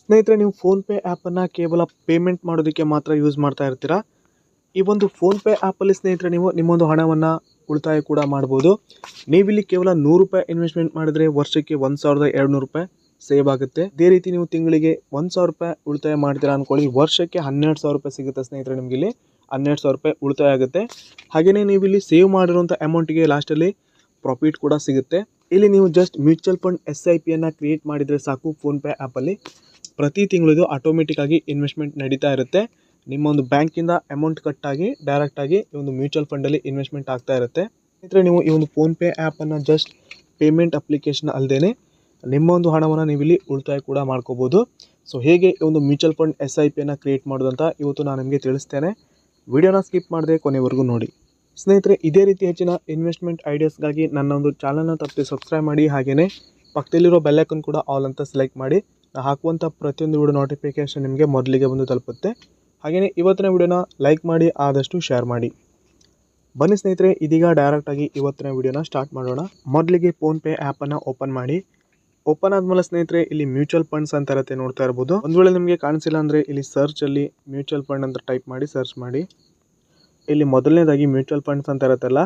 ಸ್ನೇಹಿತರೆ, ನೀವು ಫೋನ್ಪೇ ಆ್ಯಪನ್ನು ಕೇವಲ ಪೇಮೆಂಟ್ ಮಾಡೋದಕ್ಕೆ ಮಾತ್ರ ಯೂಸ್ ಮಾಡ್ತಾ ಇರ್ತೀರಾ? ಈ ಒಂದು ಫೋನ್ಪೇ ಆ್ಯಪಲ್ಲಿ ಸ್ನೇಹಿತರೆ, ನೀವು ನಿಮ್ಮೊಂದು ಹಣವನ್ನು ಉಳಿತಾಯ ಕೂಡ ಮಾಡ್ಬೋದು. ನೀವಿಲ್ಲಿ ಕೇವಲ ನೂರು ರೂಪಾಯಿ ಇನ್ವೆಸ್ಟ್ಮೆಂಟ್ ಮಾಡಿದರೆ ವರ್ಷಕ್ಕೆ ಒಂದು ಸಾವಿರದ ಎರಡು ನೂರು ರೂಪಾಯಿ ಸೇವ್ ಆಗುತ್ತೆ. ಇದೇ ರೀತಿ ನೀವು ತಿಂಗಳಿಗೆ ಒಂದು ಸಾವಿರ ರೂಪಾಯಿ ಉಳಿತಾಯ ಮಾಡ್ತೀರಾ ಅಂದ್ಕೊಳ್ಳಿ ವರ್ಷಕ್ಕೆ ಹನ್ನೆರಡು ಸಾವಿರ ರೂಪಾಯಿ ಸಿಗುತ್ತೆ ಸ್ನೇಹಿತರೆ ನಿಮಗೆ ಇಲ್ಲಿ. ಹನ್ನೆರಡು ಸಾವಿರ ರೂಪಾಯಿ ಉಳಿತಾಯ ಆಗುತ್ತೆ. ಹಾಗೆಯೇ ನೀವು ಇಲ್ಲಿ ಸೇವ್ ಮಾಡಿರುವಂಥ ಅಮೌಂಟಿಗೆ ಲಾಸ್ಟಲ್ಲಿ ಪ್ರಾಫಿಟ್ ಕೂಡ ಸಿಗುತ್ತೆ. ಇಲ್ಲಿ ನೀವು just mutual fund S I ಪಿಯನ್ನು ಕ್ರಿಯೇಟ್ ಮಾಡಿದರೆ ಸಾಕು ಫೋನ್ಪೇ ಆ್ಯಪಲ್ಲಿ ಪ್ರತಿ ತಿಂಗಳು ಇದು ಆಟೋಮೆಟಿಕ್ ಆಗಿ ಇನ್ವೆಸ್ಟ್ಮೆಂಟ್ ನಡೀತಾ ಇರುತ್ತೆ. ನಿಮ್ಮ ಒಂದು ಬ್ಯಾಂಕಿಂದ ಅಮೌಂಟ್ ಕಟ್ಟಾಗಿ ಡೈರೆಕ್ಟಾಗಿ ಈ ಒಂದು ಮ್ಯೂಚುವಲ್ ಫಂಡಲ್ಲಿ ಇನ್ವೆಸ್ಟ್ಮೆಂಟ್ ಆಗ್ತಾ ಇರುತ್ತೆ. ಸ್ನೇಹಿತರೆ, ನೀವು ಈ ಒಂದು ಫೋನ್ಪೇ ಆ್ಯಪನ್ನು ಜಸ್ಟ್ ಪೇಮೆಂಟ್ ಅಪ್ಲಿಕೇಶನ್ ಅಲ್ಲದೇ ನಿಮ್ಮ ಒಂದು ಹಣವನ್ನು ನೀವು ಇಲ್ಲಿ ಉಳಿತಾಯ ಕೂಡ ಮಾಡ್ಕೋಬೋದು. ಸೊ ಹೇಗೆ ಈ ಒಂದು ಮ್ಯೂಚುವಲ್ ಫಂಡ್ ಎಸ್ ಐ ಪಿಯನ್ನು ಕ್ರಿಯೇಟ್ ಮಾಡೋದು ಅಂತ ಇವತ್ತು ನಾನು ನಿಮಗೆ ತಿಳಿಸ್ತೇನೆ. ವಿಡಿಯೋನ ಸ್ಕಿಪ್ ಮಾಡದೆ ಕೊನೆವರೆಗೂ ನೋಡಿ. ಸ್ನೇಹಿತರೆ, ಇದೇ ರೀತಿ ಹೆಚ್ಚಿನ ಇನ್ವೆಸ್ಟ್ಮೆಂಟ್ ಐಡಿಯಾಸ್ಗಾಗಿ ನನ್ನ ಒಂದು ಚಾನಲ್ನ ತಪ್ಪದೆ ಸಬ್ಸ್ಕ್ರೈಬ್ ಮಾಡಿ. ಹಾಗೆಯೇ ಪಕ್ಕದಲ್ಲಿರೋ ಬೆಲ್ಲೈಕನ್ ಕೂಡ ಆಲ್ ಅಂತ ಸೆಲೆಕ್ಟ್ ಮಾಡಿ. ಹಾಕುವಂಥ ಪ್ರತಿಯೊಂದು ವಿಡಿಯೋ ನೋಟಿಫಿಕೇಷನ್ ನಿಮಗೆ ಮೊದಲಿಗೆ ಬಂದು ತಲುಪುತ್ತೆ. ಹಾಗೆಯೇ ಇವತ್ತಿನ ವಿಡಿಯೋನ ಲೈಕ್ ಮಾಡಿ, ಆದಷ್ಟು ಶೇರ್ ಮಾಡಿ. ಬನ್ನಿ ಸ್ನೇಹಿತರೆ, ಇದೀಗ ಡೈರೆಕ್ಟಾಗಿ ಇವತ್ತಿನ ವಿಡಿಯೋನ ಸ್ಟಾರ್ಟ್ ಮಾಡೋಣ. ಮೊದಲಿಗೆ ಫೋನ್ಪೇ ಆ್ಯಪನ್ನು ಓಪನ್ ಮಾಡಿ. ಓಪನ್ ಆದಮೇಲೆ ಸ್ನೇಹಿತರೆ, ಇಲ್ಲಿ ಮ್ಯೂಚುವಲ್ ಫಂಡ್ಸ್ ಅಂತ ಇರುತ್ತೆ ನೋಡ್ತಾ ಇರ್ಬೋದು. ಒಂದು ವೇಳೆ ನಿಮಗೆ ಕಾಣಿಸಿಲ್ಲ ಅಂದರೆ ಇಲ್ಲಿ ಸರ್ಚಲ್ಲಿ ಮ್ಯೂಚುವಲ್ ಫಂಡ್ ಅಂತ ಟೈಪ್ ಮಾಡಿ ಸರ್ಚ್ ಮಾಡಿ. ಇಲ್ಲಿ ಮೊದಲನೇದಾಗಿ ಮ್ಯೂಚುವಲ್ ಫಂಡ್ಸ್ ಅಂತ ಇರುತ್ತಲ್ಲ,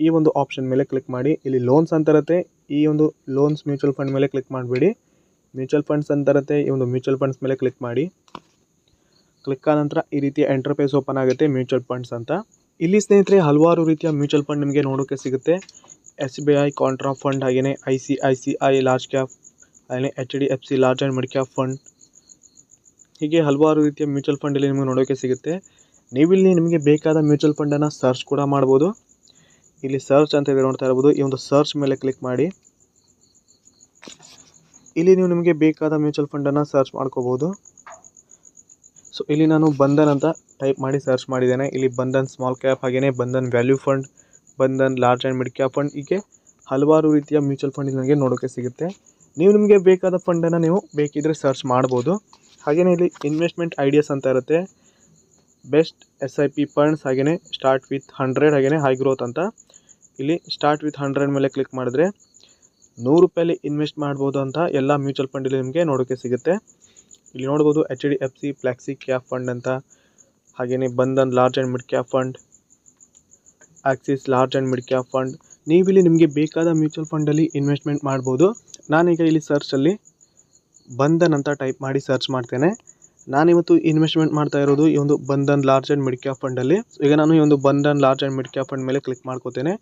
ಈ ಒಂದು ಆಪ್ಷನ್ ಮೇಲೆ ಕ್ಲಿಕ್ ಮಾಡಿ. ಇಲ್ಲಿ ಲೋನ್ಸ್ ಅಂತ ಇರುತ್ತೆ, ಈ ಒಂದು ಲೋನ್ಸ್ ಮ್ಯೂಚುವಲ್ ಫಂಡ್ ಮೇಲೆ ಕ್ಲಿಕ್ ಮಾಡಬೇಡಿ. ಮ್ಯೂಚುವಲ್ ಫಂಡ್ಸ್ ಅಂತ ಇರುತ್ತೆ ಈ ಒಂದು ಮ್ಯೂಚುವಲ್ ಫಂಡ್ಸ್ ಮೇಲೆ ಕ್ಲಿಕ್ ಮಾಡಿ. ಕ್ಲಿಕ್ ಆದ ನಂತರ ಈ ರೀತಿಯ ಎಂಟರ್ಪ್ರೈಸ್ ಓಪನ್ ಆಗುತ್ತೆ ಮ್ಯೂಚುವಲ್ ಫಂಡ್ಸ್ ಅಂತ. ಇಲ್ಲಿ ಸ್ನೇಹಿತರೆ, ಹಲವಾರು ರೀತಿಯ ಮ್ಯೂಚುವಲ್ ಫಂಡ್ ನಿಮಗೆ ನೋಡೋಕ್ಕೆ ಸಿಗುತ್ತೆ. S B I contra fund ಹಾಗೆಯೇ I C I C I large cap ಹಾಗೆಯೇ H D F C large and mid cap fund ಹೀಗೆ ಹಲವಾರು ರೀತಿಯ ಮ್ಯೂಚುವಲ್ ಫಂಡಲ್ಲಿ ನಿಮಗೆ ನೋಡೋಕ್ಕೆ ಸಿಗುತ್ತೆ. ನೀವಿಲ್ಲಿ ನಿಮಗೆ ಬೇಕಾದ ಮ್ಯೂಚುವಲ್ ಫಂಡನ್ನು ಸರ್ಚ್ ಕೂಡ ಮಾಡ್ಬೋದು. ಇಲ್ಲಿ ಸರ್ಚ್ ಅಂತ ಇದೆ ನೋಡ್ತಾ ಇರ್ಬೋದು ಈ ಒಂದು ಸರ್ಚ್ ಮೇಲೆ ಕ್ಲಿಕ್ ಮಾಡಿ. ಇಲ್ಲಿ ನೀವು ನಿಮಗೆ ಬೇಕಾದ ಮ್ಯೂಚುವಲ್ ಫಂಡನ್ನು ಸರ್ಚ್ ಮಾಡ್ಕೋಬೋದು ಸೊ ಇಲ್ಲಿ ನಾನು ಬಂಧನ್ ಅಂತ ಟೈಪ್ ಮಾಡಿ ಸರ್ಚ್ ಮಾಡಿದ್ದೇನೆ. ಇಲ್ಲಿ ಬಂಧನ್ ಸ್ಮಾಲ್ ಕ್ಯಾಪ್ ಹಾಗೆಯೇ Bandhan value fund Bandhan large and mid cap fund ಹೀಗೆ ಹಲವಾರು ರೀತಿಯ ಮ್ಯೂಚುವಲ್ ಫಂಡ್ ನನಗೆ ನೋಡೋಕ್ಕೆ ಸಿಗುತ್ತೆ. ನೀವು ನಿಮಗೆ ಬೇಕಾದ ಫಂಡನ್ನು ನೀವು ಬೇಕಿದ್ದರೆ ಸರ್ಚ್ ಮಾಡ್ಬೋದು. ಹಾಗೆಯೇ ಇಲ್ಲಿ ಇನ್ವೆಸ್ಟ್ಮೆಂಟ್ ಐಡಿಯಾಸ್ ಅಂತ ಇರುತ್ತೆ. Best S I P funds ಹಾಗೆಯೇ ಸ್ಟಾರ್ಟ್ ವಿತ್ ಹಂಡ್ರೆಡ್ ಹಾಗೆಯೇ ಹೈ ಗ್ರೋತ್ ಅಂತ. ಇಲ್ಲಿ ಸ್ಟಾರ್ಟ್ ವಿತ್ ಹಂಡ್ರೆಡ್ ಮೇಲೆ ಕ್ಲಿಕ್ ಮಾಡಿದ್ರೆ ನೂರು ರೂಪಾಯಲ್ಲಿ ಇನ್ವೆಸ್ಟ್ ಮಾಡ್ಬೋದು ಅಂತ ಎಲ್ಲ ಮ್ಯೂಚುವಲ್ ಫಂಡಲ್ಲಿ ನಿಮಗೆ ನೋಡೋಕ್ಕೆ ಸಿಗುತ್ತೆ. ಇಲ್ಲಿ ನೋಡ್ಬೋದು H D F C flexi cap fund ಅಂತ ಹಾಗೆಯೇ Bandhan large and mid cap fund Axis large and mid cap fund ನೀವಿಲ್ಲಿ ನಿಮಗೆ ಬೇಕಾದ ಮ್ಯೂಚುವಲ್ ಫಂಡಲ್ಲಿ ಇನ್ವೆಸ್ಟ್ಮೆಂಟ್ ಮಾಡ್ಬೋದು. ನಾನೀಗ ಇಲ್ಲಿ ಸರ್ಚಲ್ಲಿ ಬಂಧನ್ ಅಂತ ಟೈಪ್ ಮಾಡಿ ಸರ್ಚ್ ಮಾಡ್ತೇನೆ. ನಾನಿವತ್ತು ಇನ್ವೆಸ್ಟ್ಮೆಂಟ್ ಮಾಡ್ತಾ ಇರೋದು ಈ ಒಂದು Bandhan large and mid cap ಫಂಡಲ್ಲಿ ಈಗ ನಾನು ಈ ಒಂದು Bandhan large and mid cap fund ಮೇಲೆ ಕ್ಲಿಕ್ ಮಾಡ್ಕೋತೇನೆ.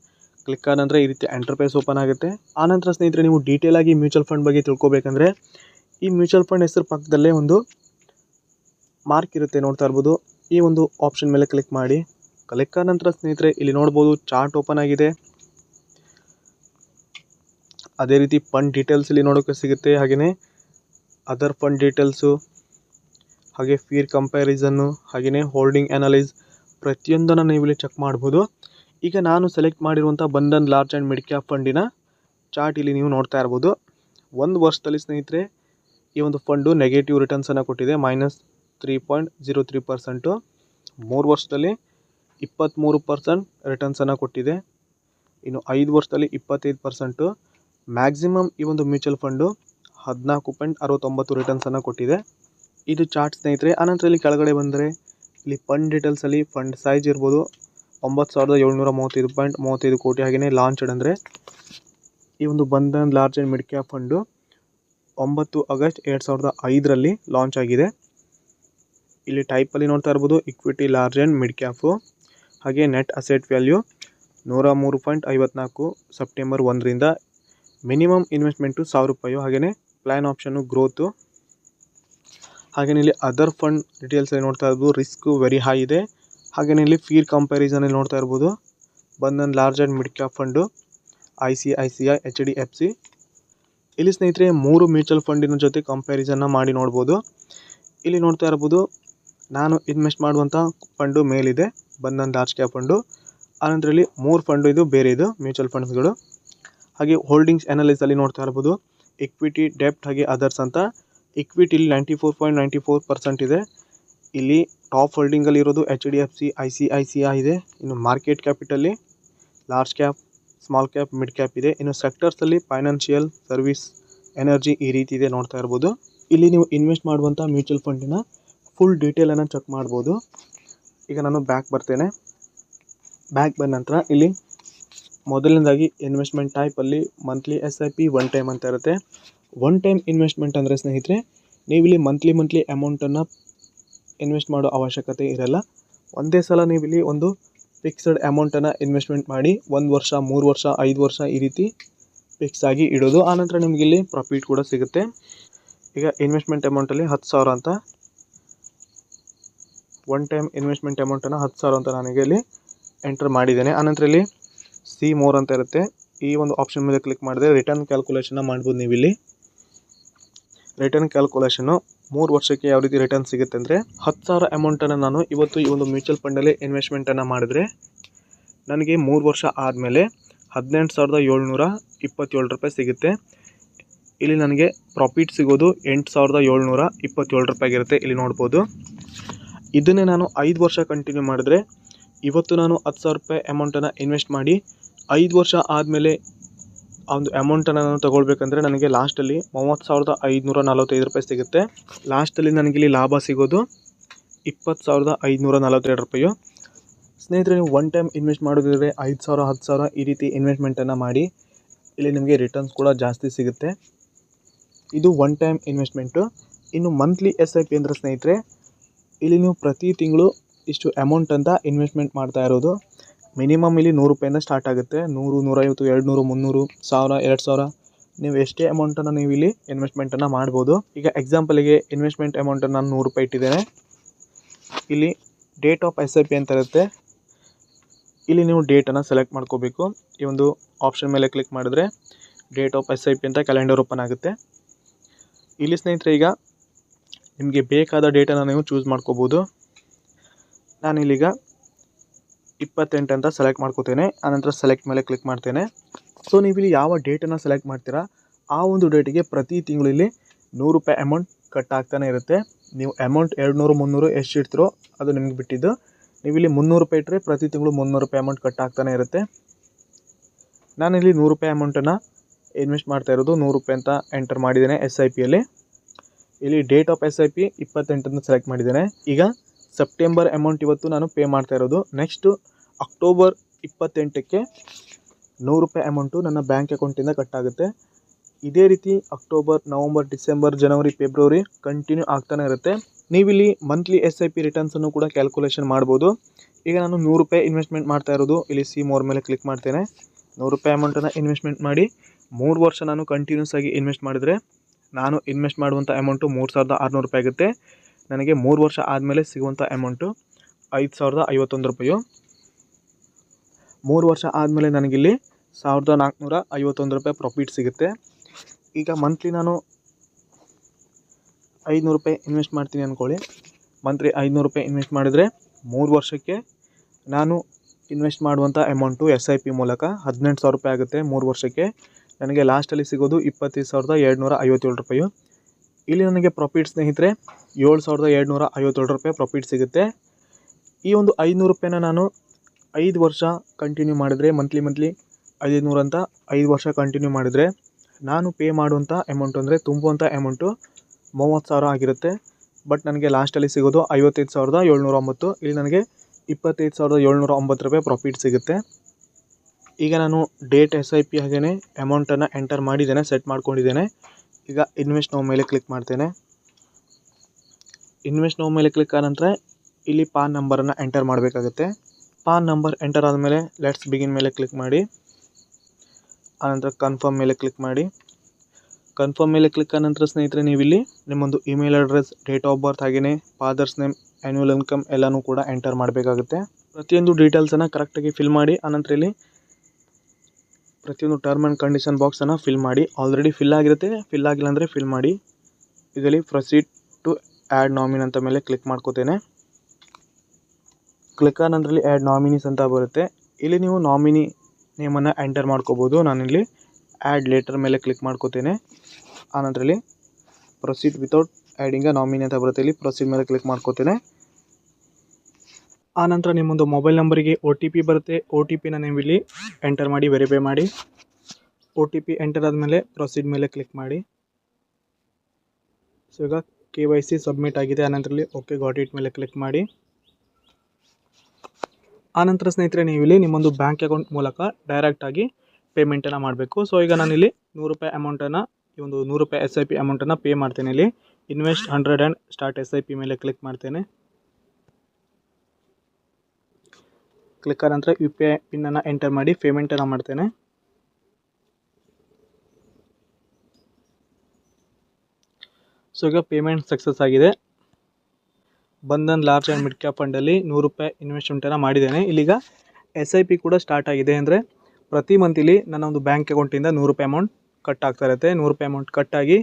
ಕ್ಲಿಕ್ ಆದ ಈ ರೀತಿ ಎಂಟರ್ಪ್ರೈಸ್ ಓಪನ್ ಆಗುತ್ತೆ. ಆನಂತರ ಸ್ನೇಹಿತರೆ, ನೀವು ಡೀಟೇಲ್ ಆಗಿ ಮ್ಯೂಚುವಲ್ ಫಂಡ್ ಬಗ್ಗೆ ತಿಳ್ಕೊಬೇಕಂದ್ರೆ, ಈ ಮ್ಯೂಚುವಲ್ ಫಂಡ್ ಹೆಸರು ಪಕ್ಕದಲ್ಲೇ ಒಂದು ಮಾರ್ಕ್ ಇರುತ್ತೆ ನೋಡ್ತಾ ಇರ್ಬೋದು. ಈ ಒಂದು ಆಪ್ಷನ್ ಮೇಲೆ ಕ್ಲಿಕ್ ಮಾಡಿ. ಕ್ಲಿಕ್ ಆದ ನಂತರ ಸ್ನೇಹಿತರೆ, ಇಲ್ಲಿ ನೋಡ್ಬೋದು ಚಾರ್ಟ್ ಓಪನ್ ಆಗಿದೆ. ಅದೇ ರೀತಿ ಫಂಡ್ ಡೀಟೇಲ್ಸ್ ಇಲ್ಲಿ ನೋಡೋಕ್ಕೆ ಸಿಗುತ್ತೆ. ಹಾಗೆಯೇ ಅದರ್ ಫಂಡ್ ಡೀಟೇಲ್ಸು ಹಾಗೆ ಫೀರ್ ಕಂಪ್ಯಾರಿಸನ್ನು ಹಾಗೆಯೇ ಹೋಲ್ಡಿಂಗ್ ಅನಲೈಸ್ ಪ್ರತಿಯೊಂದನ್ನು ನೀವು ಇಲ್ಲಿ ಚೆಕ್ ಮಾಡ್ಬೋದು. ಈಗ ನಾನು ಸೆಲೆಕ್ಟ್ ಮಾಡಿರುವಂಥ Bandhan large and mid cap ಫಂಡಿನ chart ಇಲ್ಲಿ ನೀವು ನೋಡ್ತಾ ಇರ್ಬೋದು. ಒಂದು ವರ್ಷದಲ್ಲಿ ಸ್ನೇಹಿತರೆ, ಈ ಒಂದು ಫಂಡು ನೆಗೆಟಿವ್ ರಿಟರ್ನ್ಸನ್ನು ಕೊಟ್ಟಿದೆ minus three point zero three percent ಮೂರು ವರ್ಷದಲ್ಲಿ ಇಪ್ಪತ್ತ್ಮೂರು ಪರ್ಸೆಂಟ್ ರಿಟರ್ನ್ಸನ್ನು ಕೊಟ್ಟಿದೆ. ಇನ್ನು ಐದು ವರ್ಷದಲ್ಲಿ ಇಪ್ಪತ್ತೈದು ಪರ್ಸೆಂಟು ಮ್ಯಾಕ್ಸಿಮಮ್ ಈ ಒಂದು ಮ್ಯೂಚುವಲ್ ಫಂಡು ಹದಿನಾಲ್ಕು ಪಾಯಿಂಟ್ ಅರವತ್ತೊಂಬತ್ತು ರಿಟರ್ನ್ಸನ್ನು ಕೊಟ್ಟಿದೆ. ಇದು ಚಾರ್ಟ್ ಸ್ನೇಹಿತರೆ ಆನಂತರ ಇಲ್ಲಿ ಕೆಳಗಡೆ ಬಂದರೆ, ಇಲ್ಲಿ ಫಂಡ್ ಡೀಟೇಲ್ಸಲ್ಲಿ ಫಂಡ್ ಸೈಜ್ ಇರ್ಬೋದು ಒಂಬತ್ತು ಸಾವಿರದ ಏಳ್ನೂರ ಮೂವತ್ತೈದು ಪಾಯಿಂಟ್ ಮೂವತ್ತೈದು ಕೋಟಿ ಹಾಗೆಯೇ ಲಾಂಚ್ಡ್ ಅಂದರೆ ಈ ಒಂದು Bandhan large and mid cap fund ಒಂಬತ್ತು ಆಗಸ್ಟ್ ಎರಡು ಸಾವಿರದ ಐದರಲ್ಲಿ ಲಾಂಚ್ ಆಗಿದೆ. ಇಲ್ಲಿ ಟೈಪಲ್ಲಿ ನೋಡ್ತಾ ಇರ್ಬೋದು equity large and mid cap ಹಾಗೆ ನೆಟ್ ಅಸೆಟ್ ವ್ಯಾಲ್ಯೂ ನೂರ ಮೂರು ಪಾಯಿಂಟ್ ಐವತ್ನಾಲ್ಕು ಸೆಪ್ಟೆಂಬರ್ ಒಂದರಿಂದ ಮಿನಿಮಮ್ ಇನ್ವೆಸ್ಟ್ಮೆಂಟು ಸಾವಿರ ರೂಪಾಯಿ. ಹಾಗೆಯೇ ಪ್ಲ್ಯಾನ್ ಆಪ್ಷನ್ನು ಗ್ರೋತು ಹಾಗೆಯೇ ಇಲ್ಲಿ ಅದರ್ ಫಂಡ್ ಡೀಟೇಲ್ಸಲ್ಲಿ ನೋಡ್ತಾ ಇರ್ಬೋದು ರಿಸ್ಕು ವೆರಿ ಹೈ ಇದೆ. ಹಾಗೆಯೇ ಇಲ್ಲಿ ಫೀರ್ ಕಂಪ್ಯಾರಿಸನಲ್ಲಿ ನೋಡ್ತಾ ಇರ್ಬೋದು. Bandhan large and mid cap fund I C I C I H D F C ಇಲ್ಲಿ ಸ್ನೇಹಿತರೆ, ಮೂರು ಮ್ಯೂಚುವಲ್ ಫಂಡಿನ ಜೊತೆ ಕಂಪ್ಯಾರಿಸನ್ನ ಮಾಡಿ ನೋಡ್ಬೋದು. ಇಲ್ಲಿ ನೋಡ್ತಾ ಇರ್ಬೋದು, ನಾನು ಇನ್ವೆಸ್ಟ್ ಮಾಡುವಂಥ ಫಂಡು ಮೇಲಿದೆ, ಬಂಧನ್ ಲಾರ್ಜ್ ಕ್ಯಾಪ್ ಫಂಡು ಆನಂತರ ಇಲ್ಲಿ ಮೂರು ಫಂಡು ಇದು, ಬೇರೆ ಇದು ಮ್ಯೂಚುವಲ್ ಫಂಡ್ಸ್ಗಳು ಹಾಗೆ ಹೋಲ್ಡಿಂಗ್ಸ್ ಅನಲೈಸಲ್ಲಿ ನೋಡ್ತಾ ಇರ್ಬೋದು ಇಕ್ವಿಟಿ ಡೆಪ್ಟ್ ಹಾಗೆ ಅದರ್ಸ್ ಅಂತ. ಇಕ್ವಿಟಿಲಿ ninety four point ninety four percent ಇದೆ. ಇಲ್ಲಿ ಟಾಪ್ ಹೋಲ್ಡಿಂಗಲ್ಲಿ ಇರೋದು H D F C I C I C I ಇದೆ. ಇನ್ನು market ಕ್ಯಾಪಿಟಲ್ಲಿ large cap, small cap, mid cap ಇದೆ. ಇನ್ನು ಸೆಕ್ಟರ್ಸಲ್ಲಿ ಫೈನಾನ್ಷಿಯಲ್ ಸರ್ವಿಸ್, ಎನರ್ಜಿ ಈ ರೀತಿ ಇದೆ ನೋಡ್ತಾ ಇರ್ಬೋದು. ಇಲ್ಲಿ ನೀವು ಇನ್ವೆಸ್ಟ್ ಮಾಡುವಂಥ ಮ್ಯೂಚುವಲ್ ಫಂಡಿನ ಫುಲ್ ಡೀಟೇಲನ್ನು ಚೆಕ್ ಮಾಡ್ಬೋದು. ಈಗ ನಾನು ಬ್ಯಾಕ್ ಬರ್ತೇನೆ. ಬ್ಯಾಕ್ ಬಂದ ನಂತರ ಇಲ್ಲಿ ಮೊದಲನೇದಾಗಿ ಇನ್ವೆಸ್ಟ್ಮೆಂಟ್ ಟೈಪಲ್ಲಿ monthly S I P one time ಅಂತ ಇರುತ್ತೆ. ಒನ್ ಟೈಮ್ ಇನ್ವೆಸ್ಟ್ಮೆಂಟ್ ಅಂದರೆ ಸ್ನೇಹಿತರೆ, ನೀವಿಲ್ಲಿ ಮಂತ್ಲಿ ಮಂತ್ಲಿ ಅಮೌಂಟನ್ನು ಇನ್ವೆಸ್ಟ್ ಮಾಡೋ ಅವಶ್ಯಕತೆ ಇರಲ್ಲ. ಒಂದೇ ಸಲ ನೀವಿಲ್ಲಿ ಒಂದು ಫಿಕ್ಸ್ಡ್ ಅಮೌಂಟನ್ನು ಇನ್ವೆಸ್ಟ್ಮೆಂಟ್ ಮಾಡಿ, ಒಂದು ವರ್ಷ, ಮೂರು ವರ್ಷ, ಐದು ವರ್ಷ ಈ ರೀತಿ ಫಿಕ್ಸ್ ಆಗಿ ಇಡೋದು. ಆನಂತರ ನಿಮಗೆ ಇಲ್ಲಿ ಪ್ರಾಫಿಟ್ ಕೂಡ ಸಿಗುತ್ತೆ. ಈಗ ಇನ್ವೆಸ್ಟ್ಮೆಂಟ್ ಅಮೌಂಟಲ್ಲಿ ಹತ್ತು ಸಾವಿರ ಅಂತ. ಒನ್ ಟೈಮ್ ಇನ್ವೆಸ್ಟ್ಮೆಂಟ್ ಅಮೌಂಟನ್ನು ಹತ್ತು ಸಾವಿರ ಅಂತ ನನಗೆ ಇಲ್ಲಿ ಎಂಟರ್ ಮಾಡಿದ್ದೇನೆ. ಆನಂತರ ಇಲ್ಲಿ ಸಿ ಮೋರ್ ಅಂತ ಇರುತ್ತೆ. ಈ ಒಂದು ಆಪ್ಷನ್ ಮೇಲೆ ಕ್ಲಿಕ್ ಮಾಡಿದ್ರೆ ರಿಟರ್ನ್ ಕ್ಯಾಲ್ಕುಲೇಷನ್ನ ಮಾಡ್ಬೋದು ನೀವು ಇಲ್ಲಿ ರಿಟರ್ನ್ ಕ್ಯಾಲ್ಕುಲೇಷನ್ನು ಮೂರು ವರ್ಷಕ್ಕೆ ಯಾವ ರೀತಿ ರಿಟರ್ನ್ ಸಿಗುತ್ತೆ ಅಂದರೆ ಹತ್ತು ಸಾವಿರ ಅಮೌಂಟನ್ನು ನಾನು ಇವತ್ತು ಈ ಒಂದು ಮ್ಯೂಚುವಲ್ ಫಂಡಲ್ಲಿ ಇನ್ವೆಸ್ಟ್ಮೆಂಟನ್ನು ಮಾಡಿದ್ರೆ ನನಗೆ ಮೂರು ವರ್ಷ ಆದಮೇಲೆ ಹದಿನೆಂಟು ಸಾವಿರದ ಏಳ್ನೂರ ಇಪ್ಪತ್ತೇಳು ರೂಪಾಯಿ ಸಿಗುತ್ತೆ. ಇಲ್ಲಿ ನನಗೆ ಪ್ರಾಫಿಟ್ ಸಿಗೋದು ಎಂಟು ಸಾವಿರದ ಏಳ್ನೂರ ಇಪ್ಪತ್ತೇಳು ರೂಪಾಯಿಗಿರುತ್ತೆ ಇಲ್ಲಿ ನೋಡ್ಬೋದು. ಇದನ್ನೇ ನಾನು ಐದು ವರ್ಷ ಕಂಟಿನ್ಯೂ ಮಾಡಿದ್ರೆ ಇವತ್ತು ನಾನು ಹತ್ತು ಸಾವಿರ ರೂಪಾಯಿ ಅಮೌಂಟನ್ನು ಇನ್ವೆಸ್ಟ್ ಮಾಡಿ ಐದು ವರ್ಷ ಆದಮೇಲೆ ಒಂದು ಅಮೌಂಟನ್ನು ನಾನು ತೊಗೊಳ್ಬೇಕಂದ್ರೆ ನನಗೆ ಲಾಸ್ಟಲ್ಲಿ ಮೂವತ್ತು ಸಾವಿರದ ಐದುನೂರ ನಲವತ್ತೈದು ರೂಪಾಯಿ ಸಿಗುತ್ತೆ. ಲಾಸ್ಟಲ್ಲಿ ನನಗಿಲ್ಲಿ ಲಾಭ ಸಿಗೋದು ಇಪ್ಪತ್ತು ಸಾವಿರದ ಐದುನೂರ ನಲವತ್ತೆರಡು ರೂಪಾಯಿ ಸ್ನೇಹಿತರೆ, ನೀವು ಒನ್ ಟೈಮ್ ಇನ್ವೆಸ್ಟ್ ಮಾಡೋದಿದ್ರೆ ಐದು ಸಾವಿರ, ಹತ್ತು ಸಾವಿರ ಈ ರೀತಿ ಇನ್ವೆಸ್ಟ್ಮೆಂಟನ್ನು ಮಾಡಿ, ಇಲ್ಲಿ ನಿಮಗೆ ರಿಟರ್ನ್ಸ್ ಕೂಡ ಜಾಸ್ತಿ ಸಿಗುತ್ತೆ. ಇದು ಒನ್ ಟೈಮ್ ಇನ್ವೆಸ್ಟ್ಮೆಂಟು ಇನ್ನು ಮಂತ್ಲಿ ಎಸ್ ಐ ಪಿ ಅಂದರೆ ಸ್ನೇಹಿತರೆ, ಇಲ್ಲಿ ನೀವು ಪ್ರತಿ ತಿಂಗಳು ಇಷ್ಟು ಅಮೌಂಟ್ ಅಂತ ಇನ್ವೆಸ್ಟ್ಮೆಂಟ್ ಮಾಡ್ತಾ ಇರೋದು. ಮಿನಿಮಮ್ ಇಲ್ಲಿ ನೂರು ರೂಪಾಯಿಂದ ಸ್ಟಾರ್ಟ್ ಆಗುತ್ತೆ. ನೂರು, ನೂರೈವತ್ತು ಎರಡು ನೂರು ಮುನ್ನೂರು, ಸಾವಿರ, ಎರಡು ಸಾವಿರ. ನೀವು ಎಷ್ಟೇ ಅಮೌಂಟನ್ನು ನೀವು ಇಲ್ಲಿ ಇನ್ವೆಸ್ಟ್ಮೆಂಟನ್ನು ಮಾಡ್ಬೋದು. ಈಗ ಎಕ್ಸಾಂಪಲಿಗೆ ಇನ್ವೆಸ್ಟ್ಮೆಂಟ್ ಅಮೌಂಟನ್ನು ನಾನು ನೂರು ರೂಪಾಯಿ ಇಟ್ಟಿದ್ದೇನೆ. ಇಲ್ಲಿ date of S I P ಅಂತ ಇರುತ್ತೆ. ಇಲ್ಲಿ ನೀವು ಡೇಟನ್ನು ಸೆಲೆಕ್ಟ್ ಮಾಡ್ಕೋಬೇಕು. ಈ ಒಂದು ಆಪ್ಷನ್ ಮೇಲೆ ಕ್ಲಿಕ್ ಮಾಡಿದ್ರೆ date of S I P ಅಂತ ಕ್ಯಾಲೆಂಡರ್ ಓಪನ್ ಆಗುತ್ತೆ. ಇಲ್ಲಿ ಸ್ನೇಹಿತರೆ ಈಗ ನಿಮಗೆ ಬೇಕಾದ ಡೇಟನ್ನು ನೀವು ಚೂಸ್ ಮಾಡ್ಕೋಬೋದು. ನಾನಿಲ್ಲೀಗ ಇಪ್ಪತ್ತೆಂಟು ಅಂತ ಸೆಲೆಕ್ಟ್ ಮಾಡ್ಕೋತೇನೆ. ಆನಂತರ ಸೆಲೆಕ್ಟ್ ಮೇಲೆ ಕ್ಲಿಕ್ ಮಾಡ್ತೇನೆ. ಸೊ ನೀವು ಇಲ್ಲಿ ಯಾವ ಡೇಟನ್ನು ಸೆಲೆಕ್ಟ್ ಮಾಡ್ತೀರಾ, ಆ ಒಂದು ಡೇಟಿಗೆ ಪ್ರತಿ ತಿಂಗಳು ಇಲ್ಲಿ ನೂರು ರೂಪಾಯಿ ಅಮೌಂಟ್ ಕಟ್ ಆಗ್ತಾನೆ ಇರುತ್ತೆ. ನೀವು ಅಮೌಂಟ್ ಎರಡು ನೂರು ಮುನ್ನೂರು ಎಷ್ಟು ಇಡ್ತೀರೋ ಅದು ನಿಮಗೆ ಬಿಟ್ಟಿದ್ದು. ನೀವು ಇಲ್ಲಿ ಮುನ್ನೂರು ರೂಪಾಯಿ ಇಟ್ಟರೆ ಪ್ರತಿ ತಿಂಗಳು ಮುನ್ನೂರು ರೂಪಾಯಿ ಅಮೌಂಟ್ ಕಟ್ ಆಗ್ತಾನೆ ಇರುತ್ತೆ. ನಾನಿಲ್ಲಿ ನೂರು ರೂಪಾಯಿ ಅಮೌಂಟನ್ನು ಇನ್ವೆಸ್ಟ್ ಮಾಡ್ತಾ ಇರೋದು ನೂರು ರೂಪಾಯಿ ಅಂತ ಎಂಟರ್ ಮಾಡಿದ್ದೇನೆ ಎಸ್ ಐ ಪಿಯಲ್ಲಿ ಇಲ್ಲಿ date of S I P ಇಪ್ಪತ್ತೆಂಟನ್ನು select ಮಾಡಿದ್ದೇನೆ. ಈಗ ಸೆಪ್ಟೆಂಬರ್ ಅಮೌಂಟ್ ಇವತ್ತು ನಾನು ಪೇ ಮಾಡ್ತಾ ಇರೋದು. ನೆಕ್ಸ್ಟು ಅಕ್ಟೋಬರ್ ಇಪ್ಪತ್ತೆಂಟಕ್ಕೆ ನೂರು ರೂಪಾಯಿ ಅಮೌಂಟು ನನ್ನ ಬ್ಯಾಂಕ್ ಅಕೌಂಟಿಂದ ಕಟ್ ಆಗುತ್ತೆ. ಇದೇ ರೀತಿ ಅಕ್ಟೋಬರ್ ನವಂಬರ್ ಡಿಸೆಂಬರ್ ಜನವರಿ ಫೆಬ್ರವರಿ ಕಂಟಿನ್ಯೂ ಆಗ್ತಾನೆ ಇರುತ್ತೆ. ನೀವಿಲ್ಲಿ ಮಂತ್ಲಿ ಎಸ್ ಐ ಪಿ ರಿಟರ್ನ್ಸನ್ನು ಕೂಡ ಕ್ಯಾಲ್ಕುಲೇಷನ್ ಮಾಡ್ಬೋದು. ಈಗ ನಾನು ನೂರು ರೂಪಾಯಿ ಇನ್ವೆಸ್ಟ್ಮೆಂಟ್ ಮಾಡ್ತಾ ಇರೋದು. ಇಲ್ಲಿ ಸಿ ಮೋರ್ ಮೇಲೆ ಕ್ಲಿಕ್ ಮಾಡ್ತೇನೆ. ನೂರು ರೂಪಾಯಿ ಅಮೌಂಟನ್ನು ಇನ್ವೆಸ್ಟ್ಮೆಂಟ್ ಮಾಡಿ ಮೂರು ವರ್ಷ ನಾನು ಕಂಟಿನ್ಯೂಸ್ ಆಗಿ ಇನ್ವೆಸ್ಟ್ ಮಾಡಿದರೆ ನಾನು ಇನ್ವೆಸ್ಟ್ ಮಾಡುವಂಥ ಅಮೌಂಟು ಮೂರು ಸಾವಿರದ ಆರುನೂರು ರೂಪಾಯಿ ಆಗುತ್ತೆ. ನನಗೆ ಮೂರು ವರ್ಷ ಆದಮೇಲೆ ಸಿಗುವಂಥ ಅಮೌಂಟು ಐದು ಸಾವಿರದ ಐವತ್ತೊಂದು ರೂಪಾಯಿ. ಮೂರು ವರ್ಷ ಆದಮೇಲೆ ನನಗಿಲ್ಲಿ ಸಾವಿರದ ನಾಲ್ಕುನೂರ ಐವತ್ತೊಂದು ರೂಪಾಯಿ ಪ್ರಾಫಿಟ್ ಸಿಗುತ್ತೆ. ಈಗ ಮಂತ್ಲಿ ನಾನು ಐದುನೂರು ರೂಪಾಯಿ ಇನ್ವೆಸ್ಟ್ ಮಾಡ್ತೀನಿ ಅಂದ್ಕೊಳ್ಳಿ ಮಂತ್ಲಿ ಐದುನೂರು ರೂಪಾಯಿ ಇನ್ವೆಸ್ಟ್ ಮಾಡಿದರೆ ಮೂರು ವರ್ಷಕ್ಕೆ ನಾನು ಇನ್ವೆಸ್ಟ್ ಮಾಡುವಂಥ ಅಮೌಂಟು ಎಸ್ ಐ ಪಿ ಮೂಲಕ ಹದಿನೆಂಟು ಸಾವಿರ ರೂಪಾಯಿ ಆಗುತ್ತೆ ಮೂರು ವರ್ಷಕ್ಕೆ. ನನಗೆ ಲಾಸ್ಟಲ್ಲಿ ಸಿಗೋದು ಇಪ್ಪತ್ತೈದು ಸಾವಿರದ ಎರಡುನೂರ ಐವತ್ತೇಳು ರೂಪಾಯಿ. ಇಲ್ಲಿ ನನಗೆ ಪ್ರಾಫಿಟ್ ಸ್ನೇಹಿತರೆ, ಏಳು ಸಾವಿರದ ಎರಡುನೂರ ಐವತ್ತೇಳು ರೂಪಾಯಿ ಪ್ರಾಫಿಟ್ ಸಿಗುತ್ತೆ. ಈ ಒಂದು ಐದುನೂರು ರೂಪಾಯಿನ ನಾನು ಐದು ವರ್ಷ ಕಂಟಿನ್ಯೂ ಮಾಡಿದರೆ ಮಂತ್ಲಿ ಮಂತ್ಲಿ ಐದುನೂರು ಅಂತ ಐದು ವರ್ಷ ಕಂಟಿನ್ಯೂ ಮಾಡಿದರೆ, ನಾನು ಪೇ ಮಾಡುವಂಥ ಅಮೌಂಟ್ ಅಂದರೆ ತುಂಬುವಂಥ ಅಮೌಂಟು ಮೂವತ್ತು ಸಾವಿರ ಆಗಿರುತ್ತೆ. ಬಟ್ ನನಗೆ ಲಾಸ್ಟಲ್ಲಿ ಸಿಗೋದು ಐವತ್ತೈದು ಸಾವಿರದ ಏಳ್ನೂರ ಒಂಬತ್ತು. ಇಲ್ಲಿ ನನಗೆ ಇಪ್ಪತ್ತೈದು ಸಾವಿರದ ಏಳ್ನೂರ ಒಂಬತ್ತು ರೂಪಾಯಿ ಪ್ರಾಫಿಟ್ ಸಿಗುತ್ತೆ. ಈಗ ನಾನು ಡೇಟ್ ಎಸ್ ಐ ಪಿ ಹಾಗೆಯೇ ಅಮೌಂಟನ್ನು ಎಂಟರ್ ಮಾಡಿದ್ದೇನೆ ಸೆಟ್ ಮಾಡ್ಕೊಂಡಿದ್ದೇನೆ. ಈಗ ಇನ್ವೆಸ್ಟ್ ನೋ ಮೇಲೆ ಕ್ಲಿಕ್ ಮಾಡ್ತೇನೆ. ಇನ್ವೆಸ್ಟ್ ನೋ ಮೇಲೆ ಕ್ಲಿಕ್ ಆದ ನಂತರ ಇಲ್ಲಿ ಪಾನ್ ನಂಬರನ್ನು ಎಂಟರ್ ಮಾಡಬೇಕಾಗುತ್ತೆ. ಪಾನ್ ನಂಬರ್ ಎಂಟರ್ ಆದಮೇಲೆ ಲೆಟ್ಸ್ ಬಿಗಿನ್ ಮೇಲೆ ಕ್ಲಿಕ್ ಮಾಡಿ. ಆನಂತರ ಕನ್ಫರ್ಮ್ ಮೇಲೆ ಕ್ಲಿಕ್ ಮಾಡಿ. ಕನ್ಫರ್ಮ್ ಮೇಲೆ ಕ್ಲಿಕ್ ಆದ ನಂತರ ಸ್ನೇಹಿತರೆ, ನೀವಿಲ್ಲಿ ನಿಮ್ಮೊಂದು email address date of birth ಹಾಗೆಯೇ ಫಾದರ್ಸ್ ನೇಮ್ ಆ್ಯನ್ಯುವಲ್ ಇನ್ಕಮ್ ಎಲ್ಲನೂ ಕೂಡ ಎಂಟರ್ ಮಾಡಬೇಕಾಗುತ್ತೆ. ಪ್ರತಿಯೊಂದು ಡೀಟೇಲ್ಸನ್ನು ಕರೆಕ್ಟಾಗಿ ಫಿಲ್ ಮಾಡಿ. ಆನಂತರ ಇಲ್ಲಿ ಪ್ರತಿಯೊಂದು ಟರ್ಮ್ ಆ್ಯಂಡ್ ಕಂಡೀಷನ್ ಬಾಕ್ಸನ್ನು ಫಿಲ್ ಮಾಡಿ ಆಲ್ರೆಡಿ ಫಿಲ್ ಆಗಿರುತ್ತೆ ಫಿಲ್ ಆಗಿಲ್ಲ ಅಂದರೆ ಫಿಲ್ ಮಾಡಿ. ಇದರಲ್ಲಿ ಪ್ರೊಸೀಡ್ ಟು ಆ್ಯಡ್ ನಾಮಿನ್ ಅಂತ ಮೇಲೆ ಕ್ಲಿಕ್ ಮಾಡ್ಕೋತೇನೆ. ಕ್ಲಿಕ್ ನಂತರಲ್ಲಿ ಆ್ಯಡ್ ನಾಮಿನೀಸ್ ಅಂತ ಬರುತ್ತೆ. ಇಲ್ಲಿ ನೀವು ನಾಮಿನಿ ನೇಮನ್ನು ಎಂಟರ್ ಮಾಡ್ಕೋಬೋದು. ನಾನಿಲ್ಲಿ ಆ್ಯಡ್ ಲೇಟರ್ ಮೇಲೆ ಕ್ಲಿಕ್ ಮಾಡ್ಕೋತೇನೆ. ಆನಂತರಲ್ಲಿ ಪ್ರೊಸೀಡ್ ವಿತೌಟ್ ಆ್ಯಡಿಂಗ ನಾಮಿನಿ ಅಂತ ಬರುತ್ತೆ. ಇಲ್ಲಿ ಪ್ರೊಸೀಡ್ ಮೇಲೆ ಕ್ಲಿಕ್ ಮಾಡ್ಕೋತೇನೆ. ಆನಂತರ ನಿಮ್ಮೊಂದು ಮೊಬೈಲ್ ನಂಬರಿಗೆ ಒ ಟಿ ಪಿ ಬರುತ್ತೆ. ಒ ಟಿ ಪಿನ ನೀವು ಎಂಟರ್ ಮಾಡಿ ವೆರಿಫೈ ಮಾಡಿ. ಒ ಟಿ ಪಿ ಎಂಟರ್ ಆದಮೇಲೆ ಪ್ರೊಸೀಡ್ ಮೇಲೆ ಕ್ಲಿಕ್ ಮಾಡಿ. ಸೊ ಈಗ ಕೆ ವೈ ಸಿ ಸಬ್ಮಿಟ್ ಆಗಿದೆ. ಆನಂತರಲ್ಲಿ ಓಕೆ ಗಾಟ್ ಇಟ್ ಮೇಲೆ ಕ್ಲಿಕ್ ಮಾಡಿ. ಆನಂತರ ಸ್ನೇಹಿತರೆ, ನೀವು ಇಲ್ಲಿ ನಿಮ್ಮೊಂದು ಬ್ಯಾಂಕ್ ಅಕೌಂಟ್ ಮೂಲಕ ಡೈರೆಕ್ಟಾಗಿ ಪೇಮೆಂಟನ್ನು ಮಾಡಬೇಕು. ಸೊ ಈಗ ನಾನು ಇಲ್ಲಿ ನೂರು ರೂಪಾಯಿ ಅಮೌಂಟನ್ನು ಈ ಒಂದು ನೂರು ರೂಪಾಯಿ ಎಸ್ ಐ ಪಿ ಅಮೌಂಟನ್ನು ಪೇ ಮಾಡ್ತೇನೆ ಇಲ್ಲಿ. Invest hundred and start S I P ಮೇಲೆ ಕ್ಲಿಕ್ ಮಾಡ್ತೇನೆ. ಕ್ಲಿಕ್ ಆದ ನಂತರ ಯು ಪಿ ಐ ಪಿನ್ನನ್ನು ಎಂಟರ್ ಮಾಡಿ ಪೇಮೆಂಟನ್ನು ಮಾಡ್ತೇನೆ. ಸೊ ಈಗ ಪೇಮೆಂಟ್ ಸಕ್ಸಸ್ ಆಗಿದೆ. Bandhan large and mid cap ಫಂಡಲ್ಲಿ ನೂರು ರೂಪಾಯಿ ಇನ್ವೆಸ್ಟ್ಮೆಂಟನ್ನು ಮಾಡಿದ್ದೇನೆ. ಇಲ್ಲಿಗ ಎಸ್ ಐ ಪಿ ಕೂಡ ಸ್ಟಾರ್ಟ್ ಆಗಿದೆ ಅಂದರೆ ಪ್ರತಿ ಮಂತಿಲಿ ನನ್ನ ಒಂದು ಬ್ಯಾಂಕ್ ಅಕೌಂಟಿಂದ ನೂರು ರೂಪಾಯಿ ಅಮೌಂಟ್ ಕಟ್ ಆಗ್ತಾ ಇರುತ್ತೆ. ನೂರು ರೂಪಾಯಿ ಅಮೌಂಟ್ ಕಟ್ ಆಗಿ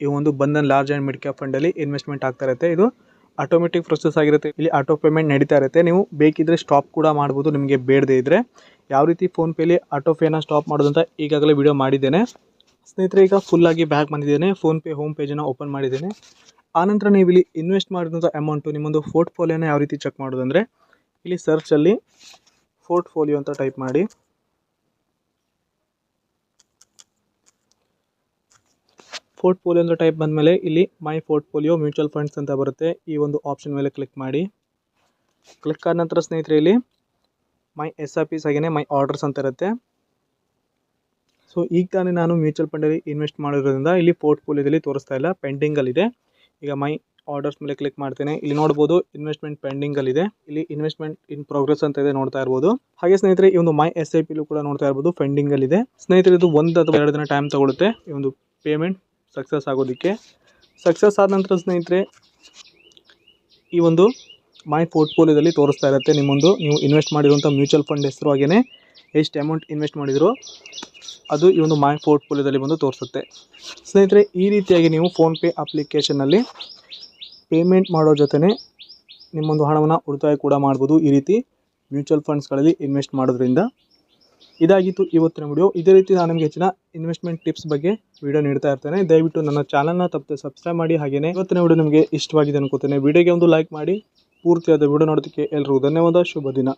ಈ ಒಂದು Bandhan large and mid cap ಫಂಡಲ್ಲಿ investment ಆಗ್ತಾ ಇರುತ್ತೆ. ಇದು ಆಟೋಮೆಟಿಕ್ ಪ್ರೊಸೆಸ್ ಆಗಿರುತ್ತೆ. ಇಲ್ಲಿ ಆಟೋ ಪೇಮೆಂಟ್ ನಡೀತಾ ಇರುತ್ತೆ. ನೀವು ಬೇಕಿದ್ರೆ ಸ್ಟಾಪ್ ಕೂಡ ಮಾಡ್ಬೋದು. ನಿಮಗೆ ಬೇಡದೇ ಇದ್ದರೆ ಯಾವ ರೀತಿ ಫೋನ್ಪೇಲಿ ಆಟೋ ಪೇನ ಸ್ಟಾಪ್ ಮಾಡೋದು ಅಂತ ಈಗಾಗಲೇ ವಿಡಿಯೋ ಮಾಡಿದ್ದೇನೆ. ಸ್ನೇಹಿತರೆ, ಈಗ ಫುಲ್ಲಾಗಿ ಬ್ಯಾಕ್ ಬಂದಿದ್ದೇನೆ. ಫೋನ್ಪೇ ಹೋಮ್ ಪೇಜನ್ನು ಓಪನ್ ಮಾಡಿದ್ದೇನೆ. ಆನಂತರ ನೀವು ಇಲ್ಲಿ ಇನ್ವೆಸ್ಟ್ ಮಾಡಿದಂಥ ಅಮೌಂಟು ನಿಮ್ಮೊಂದು ಪೋರ್ಟ್ಫೋಲಿಯೋನ ಯಾವ ರೀತಿ ಚೆಕ್ ಮಾಡೋದು ಅಂದರೆ ಇಲ್ಲಿ ಸರ್ಚಲ್ಲಿ ಪೋರ್ಟ್ಫೋಲಿಯೋ ಅಂತ ಟೈಪ್ ಮಾಡಿ. ಪೋರ್ಟ್ಫೋಲಿಯೋ ಅಂತ ಟೈಪ್ ಬಂದಮೇಲೆ ಇಲ್ಲಿ ಮೈ ಪೋರ್ಟ್ಫೋಲಿಯೋ ಮ್ಯೂಚುವಲ್ ಫಂಡ್ಸ್ ಅಂತ ಬರುತ್ತೆ. ಈ ಒಂದು ಆಪ್ಷನ್ ಮೇಲೆ ಕ್ಲಿಕ್ ಮಾಡಿ. ಕ್ಲಿಕ್ ಆದ ನಂತರ ಸ್ನೇಹಿತರೆ ಇಲ್ಲಿ ಮೈ ಎಸ್ ಆರ್ ಪಿಸ್ ಹಾಗೆಯೇ ಮೈ ಆರ್ಡರ್ಸ್ ಅಂತ ಇರುತ್ತೆ. ಸೊ ಈಗ ತಾನೇ ನಾನು ಮ್ಯೂಚುವಲ್ ಫಂಡಲ್ಲಿ ಇನ್ವೆಸ್ಟ್ ಮಾಡಿರೋದ್ರಿಂದ ಇಲ್ಲಿ ಪೋರ್ಟ್ಫೋಲಿಯೋದಲ್ಲಿ ತೋರಿಸ್ತಾ ಇಲ್ಲ ಪೆಂಡಿಂಗಲ್ಲಿದೆ ಈಗ ಮೈ ಆರ್ಡರ್ಸ್ ಮೇಲೆ ಕ್ಲಿಕ್ ಮಾಡ್ತೇನೆ. ಇಲ್ಲಿ ನೋಡ್ಬೋದು ಇನ್ವೆಸ್ಟ್ಮೆಂಟ್ ಪೆಂಡಿಂಗಲ್ಲಿದೆ ಇಲ್ಲಿ ಇನ್ವೆಸ್ಟ್ಮೆಂಟ್ ಇನ್ ಪ್ರೋಗ್ರೆಸ್ ಅಂತ ಇದೆ ನೋಡ್ತಾ ಇರ್ಬೋದು. ಹಾಗೆ ಸ್ನೇಹಿತರೆ, ಈ ಒಂದು ಮೈ ಎಸ್ ಐ ಪಿಲು ಕೂಡ ನೋಡ್ತಾ ಇರ್ಬೋದು ಪೆಂಡಿಂಗಲ್ಲಿದೆ ಸ್ನೇಹಿತರೆ, ಇದು ಒಂದು ಅಥವಾ ಎರಡು ದಿನ ಟೈಮ್ ತಗೊಳುತ್ತೆ. ಈ ಒಂದು ಪೇಮೆಂಟ್ ಸಕ್ಸಸ್ ಆಗೋದಕ್ಕೆ. ಸಕ್ಸಸ್ ಆದ ನಂತರ ಸ್ನೇಹಿತರೆ, ಈ ಒಂದು ಮೈ ಪೋರ್ಟ್ಫೋಲಿಯೋದಲ್ಲಿ ತೋರಿಸ್ತಾ ಇರುತ್ತೆ. ನಿಮ್ಮೊಂದು, ನೀವು ಇನ್ವೆಸ್ಟ್ ಮಾಡಿರುವಂಥ ಮ್ಯೂಚುವಲ್ ಫಂಡ್ ಹೆಸರು ಹಾಗೆಯೇ ಎಷ್ಟು ಅಮೌಂಟ್ ಇನ್ವೆಸ್ಟ್ ಮಾಡಿದ್ರು, ಅದು ಈ ಒಂದು ಮೈ ಪೋರ್ಟ್ಫೋಲಿಯೋದಲ್ಲಿ ಬಂದು ತೋರಿಸುತ್ತೆ. ಸ್ನೇಹಿತರೆ, ಈ ರೀತಿಯಾಗಿ ನೀವು ಫೋನ್ಪೇ ಅಪ್ಲಿಕೇಶನಲ್ಲಿ ಪೇಮೆಂಟ್ ಮಾಡೋ ಜೊತೆನೇ ನಿಮ್ಮೊಂದು ಹಣವನ್ನು ಉಳಿತಾಯ ಕೂಡ ಮಾಡ್ಬೋದು. ಈ ರೀತಿ ಮ್ಯೂಚುವಲ್ ಫಂಡ್ಸ್ಗಳಲ್ಲಿ ಇನ್ವೆಸ್ಟ್ ಮಾಡೋದ್ರಿಂದ. ಇದಾಗಿತ್ತು ಇವತ್ತಿನ ವಿಡಿಯೋ ಇದೇ ರೀತಿ ನಾನು ನಿಮಗೆ ಹೆಚ್ಚಿನ ಇನ್ವೆಸ್ಟ್ಮೆಂಟ್ ಟಿಪ್ಸ್ ಬಗ್ಗೆ ವಿಡಿಯೋ ನೀಡ್ತಾ ಇರ್ತೇನೆ. ದಯವಿಟ್ಟು ನನ್ನ ಚಾನಲ್ನ ತಪ್ಪದೆ ಸಬ್ಸ್ಕ್ರೈಬ್ ಮಾಡಿ. ಹಾಗೆಯೇ ಇವತ್ತಿನ ವಿಡಿಯೋ ನಿಮಗೆ ಇಷ್ಟವಾಗಿದೆ ಅನ್ಕೋತೇನೆ. ವಿಡಿಯೋಗೆ ಒಂದು ಲೈಕ್ ಮಾಡಿ. ಪೂರ್ತಿಯಾದ ವಿಡಿಯೋ ನೋಡೋದಕ್ಕೆ ಎಲ್ಲರಿಗೂ ಧನ್ಯವಾದ. ಶುಭ ದಿನ.